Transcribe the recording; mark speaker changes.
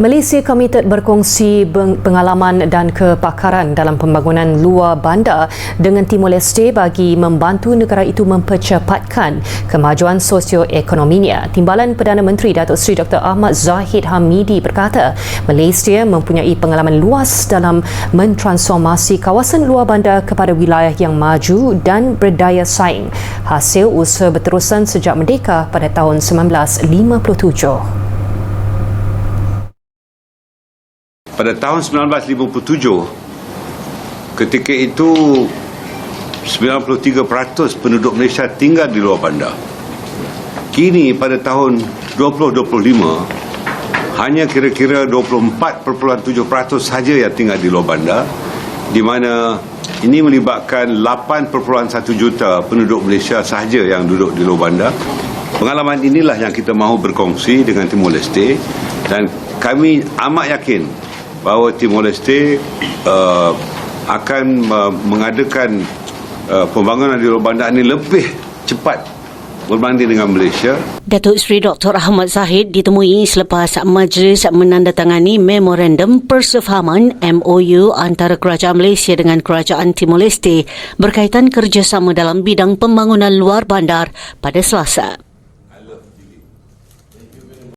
Speaker 1: Malaysia komited berkongsi pengalaman dan kepakaran dalam pembangunan luar bandar dengan Timor Leste bagi membantu negara itu mempercepatkan kemajuan sosioekonominya. Timbalan Perdana Menteri Datuk Seri Dr. Ahmad Zahid Hamidi berkata, Malaysia mempunyai pengalaman luas dalam mentransformasi kawasan luar bandar kepada wilayah yang maju dan berdaya saing. Hasil usaha berterusan sejak merdeka pada tahun 1957.
Speaker 2: Pada tahun 1957 ketika itu 93% penduduk Malaysia tinggal di luar bandar. Kini pada tahun 2025 hanya kira-kira 24.7% sahaja yang tinggal di luar bandar di mana ini melibatkan 8.1 juta penduduk Malaysia sahaja yang duduk di luar bandar. Pengalaman inilah yang kita mahu berkongsi dengan Timor Leste dan kami amat yakin bahawa Timor Leste uh, akan uh, mengadakan uh, pembangunan di luar bandar ini lebih cepat berbanding dengan Malaysia.
Speaker 3: Datuk Seri Dr. Ahmad Zahid ditemui selepas majlis menandatangani memorandum persefahaman MOU antara Kerajaan Malaysia dengan Kerajaan Timor Leste berkaitan kerjasama dalam bidang pembangunan luar bandar pada Selasa.